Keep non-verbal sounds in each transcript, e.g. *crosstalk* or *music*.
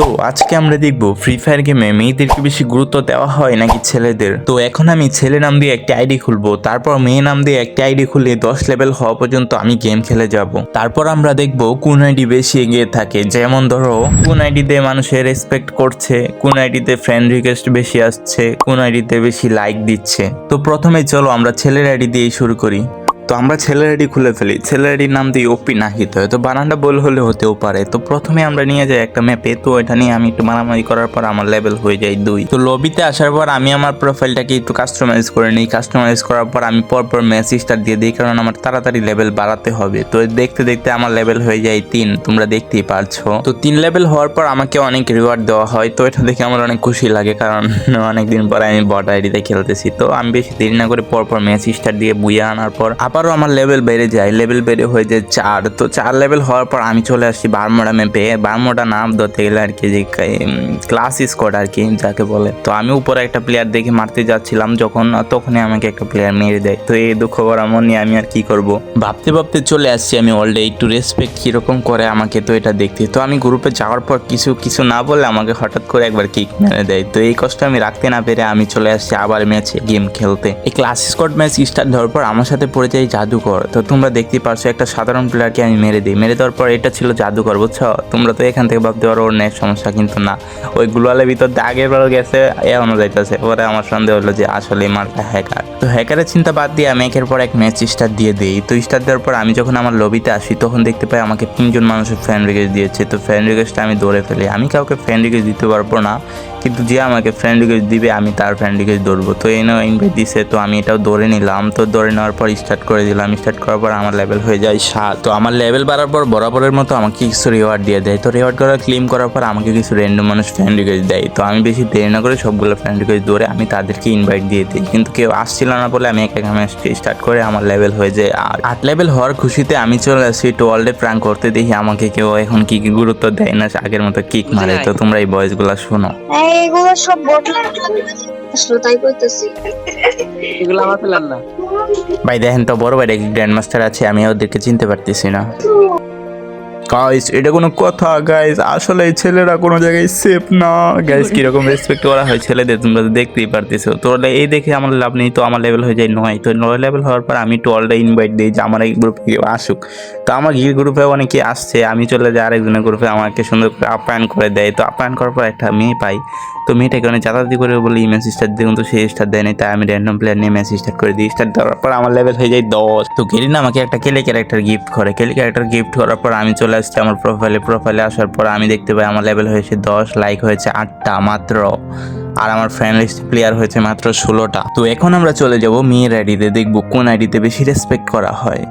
তো আজকে আমরা দেখব ফ্রি ফায়ার গেমে মেয়েদেরকে বেশি গুরুত্ব দেওয়া হয় নাকি ছেলেদের? তো এখন আমি ছেলে নাম দিয়ে একটি আইডি খুলবো, তারপর মেয়ে নাম দিয়ে একটি আইডি খুলে দশ লেভেল হওয়া পর্যন্ত আমি গেম খেলে যাব। তারপর আমরা দেখব কোন আইডি বেশি এগিয়ে থাকে, যেমন ধরো, কোন আইডিতে মানুষের রেসপেক্ট করছে, কোন আইডিতে ফ্রেন্ড রিকোয়েস্ট বেশি আসছে, কোন আইডিতে বেশি লাইক দিচ্ছে। তো প্রথমে চলো আমরা ছেলের আইডি দিয়েই শুরু করি। তো আমরা ছেলের খুলে ফেলি। ছেলের নাম দিয়ে ওপি নাহিত হয়। তো বানানটা বল হলে হতেও পারে। তো প্রথমে আমরা নিয়ে যাই একটা ম্যাপে তো এটা নিয়ে আমি একটু মারামারি করার পর আমার লেভেল হয়ে যায় দুই। তো লবিতে আসার পর আমি আমার প্রোফাইলটাকে একটু কাস্টমাইজ করে নিই। কাস্টমাইজ করার পর আমি পরপর স্টার দিয়ে দিই, কারণ আমার তাড়াতাড়ি লেভেল বাড়াতে হবে। তো দেখতে দেখতে আমার লেভেল হয়ে যায় তিন। তোমরা দেখতেই পারছ। তো তিন লেভেল হওয়ার পর আমাকে অনেক রিওয়ার্ড দেওয়া হয়। তো এটা দেখে আমার অনেক খুশি লাগে, কারণ অনেকদিন পরে আমি বট আইডিতে খেলতেছি। তো আমি বেশি দেরি না করে পরপর স্টার দিয়ে বুয়ে আনার পর আবারও আমার লেভেল বেড়ে যায় লেভেল বেড়ে হয়ে যায় চার। তো চার লেভেল হওয়ার পর আমি চলে আসছি বারমোড়া ম্যাপে বারমোড়া নাম ধরতে গেলে আর কি যে ক্লাস স্কোয়াড আর কি যাকে বলে। তো আমি উপরে একটা প্লেয়ার দেখে মারতে যাচ্ছিলাম যখন, তখনই আমাকে একটা প্লেয়ার মেরে দেয়। তো এই দুঃখ করা মন নিয়ে আমি আর কি করব? ভাবতে ভাবতে চলে আসছি আমি অলরেডি একটু রেসপেক্ট কীরকম করে আমাকে তো এটা দেখতে। তো আমি গ্রুপে যাওয়ার পর কিছু কিছু না বলে আমাকে হঠাৎ করে একবার কিক মেরে দেয়। তো এই কষ্ট আমি রাখতে না পেরে আমি চলে আসছি আবার ম্যাচে গেম খেলতে। এই ক্লাস স্কোয়াড ম্যাচ স্টার্ট দেওয়ার পর আমার সাথে পড়ে যায় জাদুকর তো তোমরা দেখতেই পারছ, একটা সাধারণ প্লেয়ারকে আমি মেরে দিই। মেরে দেওয়ার পর এটা ছিল জাদুকর বুঝছ? তোমরা তো এখান থেকে ভাবতে পারো, ওর নেট সমস্যা কিন্তু না। ওই গ্লোয়ালের ভিতর আগের বার গেছে এখনও যাইতেছে। পরে আমার সন্দেহ হলো যে আসলে মালটা হ্যাকার তো হ্যাকারের চিন্তা বাদ দিয়ে আমি একের পর এক ম্যাচ স্টার দিয়ে দিই। তো স্টার দেওয়ার পর আমি যখন আমার লবিতে আসি, তখন দেখতে পাই আমাকে তিনজন মানুষের ফ্যান রিকোয়েস্ট দিয়েছে। তো ফ্যান রিকোয়েস্টটা আমি দৌড়ে ফেলি। আমি কাউকে ফ্যান রিকোয়েস্ট দিতে পারব না। কিন্তু যে আমাকে ফ্রেন্ড রিকোয়েস্ট দিবে আমি তার ফ্রেন্ড রিকোয়েস্ট দৌড়বো তো এই নাও ইনভাইট দিছে তো আমি এটাও দৌড়ে নিলাম। তো দৌড়ে নেওয়ার পর স্টার্ট করে দিলাম। স্টার্ট করার পর আমার লেভেল হয়ে যায় সাত। তো আমার লেভেল বাড়ার পর বরাবরের মতো আমাকে কিছু রিওয়ার্ড দিয়ে দেয়। তো রিওয়ার্ড করা ক্লেম করার পর আমাকে কিছু র্যান্ডম মানুষ ফ্রেন্ড রিকোয়েস্ট দেয়। তো আমি বেশি দেরি না করে সবগুলো ফ্রেন্ড রিকোয়েস্ট দৌড়ে আমি তাদেরকে ইনভাইট দিয়ে দিই। কিন্তু কেউ আসছিল না বলে আমি একটা ম্যাচ স্টার্ট করে আমার লেভেল হয়ে যায় আট। আট লেভেল হওয়ার খুশিতে আমি চলে আসি টোয়াল্ডে প্রাঙ্ক করতে দেখি আমাকে কেউ এখন কি কি গুরুত্ব দেয় না আগের মতো কিক মারে। তো তোমরা এই ভয়েসগুলো শোনো। এইগুলো সব বটলা শ্রোতাই এগুলো আমার ফেলার না। ভাই দেখেন তো বড় ভাই গ্র্যান্ড মাস্টার আছে আমি ওদেরকে চিনতে পারতেছি না। গাইস এটা কোনো কথা গাইস আসলে ছেলেরা কোনো জায়গায় সেফ না। গাইস কীরকম রেসপেক্ট করা হয় ছেলেদের, তোমরা তো দেখতেই পারতেছো। তো এই দেখে আমার লাভ নেই, তো আমার লেভেল হয়ে যায় নয়। তো নয় লেভেল হওয়ার পর আমি অলরেডি ইনভাইট দিই যে আমার এই গ্রুপে আসুক। তো আমার গির গ্রুপে অনেকে আসছে, আমি চলে যাই আরেকজনের গ্রুপে আমাকে সুন্দর করে আপ্যায়ন করে দেয়। তো আপ্যায়ন করার পর একটা মেয়ে পাই। তো মেয়েটাকে অনেক চাতাতি করে বলি ইমেজ স্টার্ট দিই কিন্তু সেই স্টার দেয়নি তাই আমি র্যান্ডম প্লেয়ার নিয়ে ম্যাচ স্টার্ট করে দিই। স্টার্ট দেওয়ার পর আমার লেভেল হয়ে যায় দশ। তো গেরিনা আমাকে একটা কেলে ক্যারেক্টার গিফট করে। কেলে ক্যারেক্টার গিফট করার পর আমি চলে আসছি আমার প্রোফাইলে প্রোফাইলে আসার পর আমি দেখতে পাই আমার লেভেল হয়েছে দশ লাইক হয়েছে আটটা মাত্র। আর আমার ফ্রেন্ড লিস্ট প্লেয়ার হয়েছে মাত্র ষোলোটা। তো এখন আমরা চলে যাব মেয়ের আইডিতে দেখব কোন আইডিতে বেশি রেসপেক্ট করা হয়।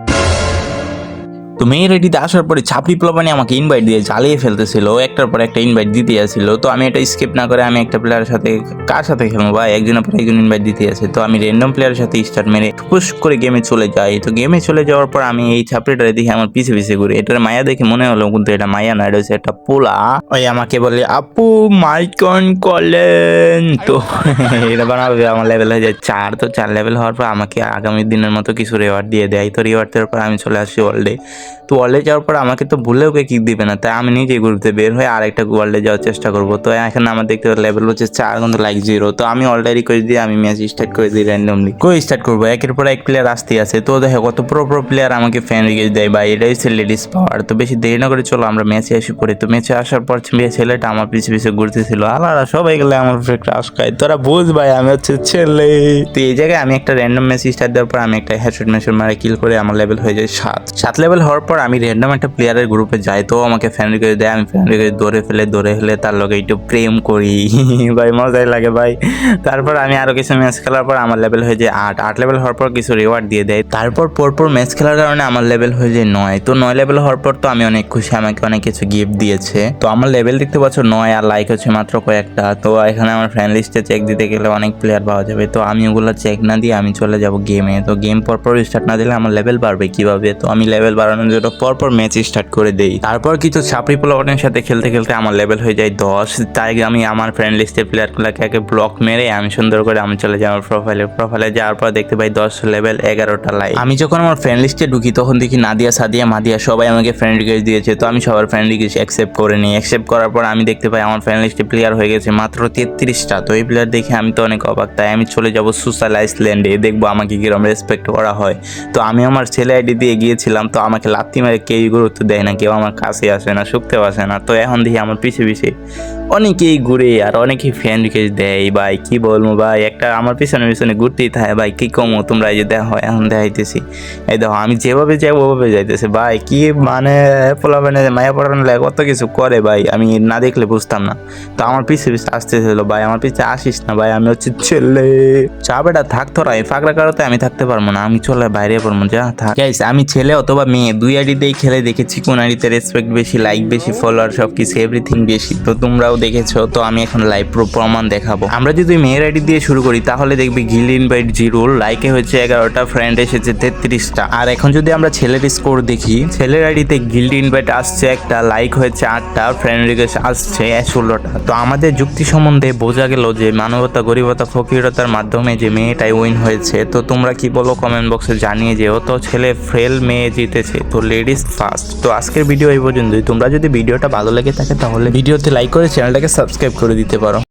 তো মেয়ের আইডিতে আসার পরে ছাপড়ি প্লবানি আমাকে ইনভাইট দিয়ে জ্বালিয়ে ফেলতেছিল। একটার পর একটা ইনভাইট দিতে আসছিল। তো আমি এটা স্কিপ না করে আমি একটা প্লেয়ারের সাথে কার সাথে খেলব ভাই? একজনের পর একজন ইনভাইট দিতে আছে তো আমি র্যান্ডম প্লেয়ারের সাথে স্টার্ট মেরে পুশ করে গেমে চলে যাই। তো গেমে চলে যাওয়ার পর আমি এই ছাপড়িটা দেখে আমার পিছে পিছে ঘুরে। এটার মায়া দেখে মনে হলো কিন্তু এটা মায়া না এটা হচ্ছে একটা পোলা। ওই আমাকে বলে, আপু মাইকন কলেন তো *laughs* এটা বানাবে, আমার লেভেল হয়ে যায় চার। তো চার লেভেল হওয়ার পর আমাকে আগামী দিনের মতো কিছু রেওয়ার্ড দিয়ে দেয়। তো রিওয়ার্ড দেওয়ার পর আমি চলে আসি ওয়ার্ল্ডে তো ওয়ার্ল্ডে যাওয়ার পর আমাকে তো ভুলেও কে কিক দিবে না। তাই আমি নিজে গ্রুপতে বের হয়ে আরেকটা ওয়ার্ল্ডে যাওয়ার চেষ্টা করব। তো এখানে আমার দেখতে লেভেল হচ্ছে চার কিন্তু লাইক জিরো তো আমি অলরেডি করে দিয়ে আমি ম্যাচ স্টার্ট করে দিই র্যান্ডমলি কই স্টার্ট করব? একের পর এক প্লেয়ার আসতে আছে। তো দেখো কত প্রো প্রো প্লেয়ার আমাকে ফ্যান রিগেজ দেয়। বা এটাই হচ্ছে লেডিস পাওয়ার তো বেশি দেরি না করে চলো আমরা ম্যাচে এসে পড়ি। তো ম্যাচে আসার পর ছেলেটা আমার পিছু পিছু ঘুরতেছিল আলাদা সবাই গেলে আমার উপরে ক্রাশ খায়। তোরা বুঝ ভাই, আমি হচ্ছে ছেলে। তো এই জায়গায় আমি একটা র্যান্ডম ম্যাচ স্টার্ট দেওয়ার পর আমি একটা হেডশট ম্যাচ মারে কিল করে আমার লেভেল হয়ে যায় সাত। সাত লেভেল হওয়ার পর আমি র্যান্ডম একটা প্লেয়ারের গ্রুপে যাই, তো আমাকে ফ্যান রিকোয়েস্ট দেয়, আমি ফ্যান রিকোয়েস্ট দৌড়ে ফেলে দৌড়ে ফেলে তার লগে একটু প্রেম করি। *laughs* ভাই, মজাই লাগে ভাই। তারপর আমি আরও কিছু ম্যাচ খেলার পর আমার লেভেল হয়ে যায় আট। আট লেভেল হওয়ার পর কিছু রিওয়ার্ড দিয়ে দেয়। তারপর পরপর ম্যাচ খেলার কারণে আমার লেভেল হয়ে যায় নয়। তো নয় লেভেল হওয়ার পর তো আমি অনেক খুশি, আমাকে অনেক কিছু গিফট দিয়েছে। তো আমার লেভেল দেখতে পাচ্ছ নয় আর লাইক হচ্ছে মাত্র কয়েকটা। তো এখানে আমার ফ্রেন্ড লিস্টে চেক দিতে গেলে অনেক প্লেয়ার পাওয়া যাবে। তো আমি ওগুলো চেক না দিয়ে আমি চলে যাব গেমে তো গেম পরপর স্টার্ট না দিলে আমার লেভেল বাড়বে কীভাবে? তো আমি লেভেল বাড়ানোর দেখানোর জন্য পরপর ম্যাচ স্টার্ট করে দেই। তারপর কিছু ছাপড়ি পোলাপনের সাথে খেলতে খেলতে আমার লেভেল হয়ে যায় দশ। তাই আমি আমার ফ্রেন্ড লিস্টের প্লেয়ারগুলোকে আগে ব্লক মেরে আমি সুন্দর করে আমি চলে যাই আমার প্রোফাইলে প্রোফাইলে যাওয়ার পর দেখতে পাই দশ লেভেল এগারোটা লাইক আমি যখন আমার ফ্রেন্ড লিস্টে ঢুকি, তখন দেখি নাদিয়া, সাদিয়া, মাদিয়া সবাই আমাকে ফ্রেন্ড রিকোয়েস্ট দিয়েছে। তো আমি সবার ফ্রেন্ড রিকোয়েস্ট অ্যাকসেপ্ট করে নিই। অ্যাকসেপ্ট করার পর আমি দেখতে পাই আমার ফ্রেন্ড লিস্টে প্লেয়ার হয়ে গেছে মাত্র তেত্রিশটা। তো এই প্লেয়ার দেখে আমি তো অনেক অবাক। তাই আমি চলে যাব সুসাল আইসল্যান্ডে দেখব আমাকে কিরম রেসপেক্ট করা হয়। তো আমি আমার ছেলে আইডি দিয়ে গিয়েছিলাম। তো আমাকে লাত্তি মেরে কেউই গুরুত্ব দেয় না, কেউ আমার কাছে আসে না শুকতে আসে না। তো এখন দেখি আমার পিছে পিছে অনেকেই ঘুরে আর অনেকেই ফ্যান রিকোয়েস্ট দেয়, ভাই, কি বলব ভাই? একটা আমার পিছনে পিছনে ঘুরতেই থাকে, ভাই, কি কমো তোমরা এই যে দেখো, এখন দেখাইতেছি। এই দেখো, আমি যেভাবে যাই, ওভাবে যাইতেছে। ভাই, কি মানে পোলা মানে মায়া পড়ানো লাগে কত কিছু করে ভাই? আমি না দেখলে বুঝতাম না। তো আমার পিছে পিছে আসতেছিল, ভাই, আমার পিছে আসিস না, ভাই, আমি হচ্ছে ছেলে। চা বেটা থাকতো না এই ফাঁকড়া কারোতে আমি থাকতে পারব না, আমি চলে বাইরে পড়ব, যা থাক। আমি ছেলে অথবা মেয়ে দুই আইডিতেই খেলে দেখেছি কোন আইডিতে রেসপেক্ট বেশি লাইক বেশি ফলোয়ার সব কিছু এভরিথিং বেশি। তো তোমরাও দেখেছ, তো আমি এখন লাইভ প্রমাণ দেখাবো। আমরা যদি মেয়ের আইডি দিয়ে শুরু করি, তাহলে দেখবি গিল ইনভাইট জিরো লাইকে হয়েছে এগারোটা ফ্রেন্ড এসেছে তেত্রিশটা। আর এখন যদি আমরা ছেলের স্কোর দেখি, ছেলের আইডিতে গিল্ড ইনভাইট আসছে একটা লাইক হয়েছে আটটা ফ্রেন্ড রিকোয়েস্ট আসছে ষোলোটা। তো আমাদের যুক্তি সম্বন্ধে বোঝা গেল যে মানবতা, গরিবতা, ফকিরতার মাধ্যমে যে মেয়েটাই উইন হয়েছে। তো তোমরা কি বলো কমেন্ট বক্সে জানিয়ে যে যেও। তো ছেলে ফ্রেল মেয়ে জিতেছে। তো লেডিস ফার্স্ট তো আজকের ভিডিও এই পর্যন্তই। তোমরা যদি ভিডিওটা ভালো লেগে থাকে তাহলে ভিডিওতে লাইক করে চ্যানেলটাকে সাবস্ক্রাইব করে দিতে পারো।